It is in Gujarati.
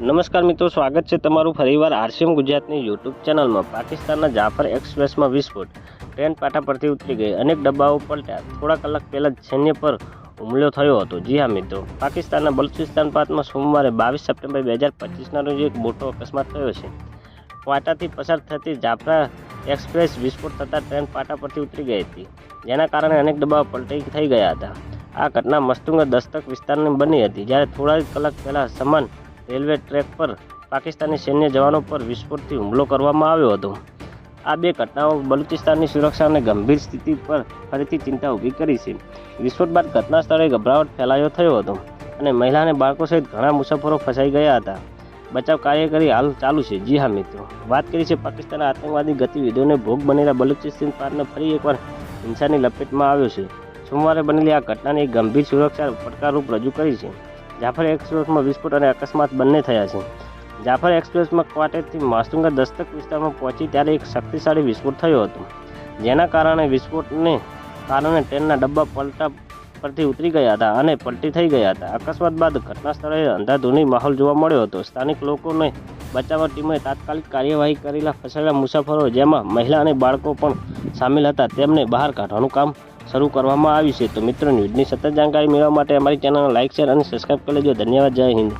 નમસ્કાર મિત્રો, સ્વાગત છે તમારું ફરીવાર આરસીએમ ગુજરાતની યુટ્યુબ ચેનલમાં. પાકિસ્તાનના જાફર એક્સપ્રેસમાં વિસ્ફોટ. ટ્રેન પાટા પરથી ઉતરી ગઈ. અનેક ડબ્બાઓ પલટ્યા થોડા કલાક પહેલાં જ સૈન્ય પર હુમલો થયો હતો. જી હા મિત્રો, પાકિસ્તાનના બલુચિસ્તાન પ્રાંતમાં સોમવારે બાવીસ સપ્ટેમ્બર બે હજાર પચીસના રોજ એક મોટો અકસ્માત થયો છે. પાટાથી પસાર થતી જાફરા એક્સપ્રેસ વિસ્ફોટ થતાં ટ્રેન પાટા પરથી ઉતરી ગઈ હતી. જેના કારણે અનેક ડબ્બાઓ પલટી થઈ ગયા હતા. આ ઘટના મસ્તુંગ દસ્તક વિસ્તારની બની હતી. જ્યારે થોડા કલાક પહેલાં સમાન રેલવે ટ્રેક પર પાકિસ્તાની સૈન્ય જવાનો પર વિસ્ફોટથી હુમલો કરવામાં આવ્યો હતો. આ બે ઘટનાઓ બલુચિસ્તાનની સુરક્ષાને ગંભીર સ્થિતિ પર ફરીથી ચિંતા ઊભી કરી છે. વિસ્ફોટ બાદ ઘટના સ્થળે ગભરાવટ ફેલાયો થયો હતો અને મહિલા અને બાળકો સહિત ઘણા મુસાફરો ફસાઈ ગયા હતા. બચાવ કાર્યકરી હાલ ચાલુ છે. જી હા, મિત્રો. વાત કરી છે પાકિસ્તાનના આતંકવાદી ગતિવિધિઓને ભોગ બનેલા બલુચિસ્તાન પારને ફરી એકવાર હિંસાની લપેટમાં આવ્યો છે. સોમવારે બનેલી આ ઘટનાને ગંભીર સુરક્ષા પડકારરૂપ રજૂ કરી છે. જાફર એક્સપ્રેસમાં વિસ્ફોટ અને અકસ્માત બંને થયા છે. જાફર એક્સપ્રેસમાં ક્વાટેથી માસ્તુંગા દસ્તક વિસ્તારમાં પહોંચી ત્યારે એક શક્તિશાળી વિસ્ફોટ થયો હતો. જેના કારણે વિસ્ફોટને કારણે ટ્રેનના ડબ્બા પલટા પરથી ઉતરી ગયા હતા અને પલટી થઈ ગયા હતા. અકસ્માત બાદ ઘટના સ્થળે અંધાધૂની માહોલ જોવા મળ્યો હતો. સ્થાનિક લોકોને બચાવવા ટીમે તાત્કાલિક કાર્યવાહી કરેલા ફસાયેલા મુસાફરો, જેમાં મહિલા અને બાળકો પણ સામેલ હતા, તેમને બહાર કાઢવાનું કામ શરૂ કરવામાં આવ્યું છે. તો મિત્રો, ન્યૂઝની સતત જાણકારી મેળવવા માટે અમારી ચેનલને લાઇક શેર અને સબસ્ક્રાઈબ કરી લેજો. ધન્યવાદ. જય હિન્દ.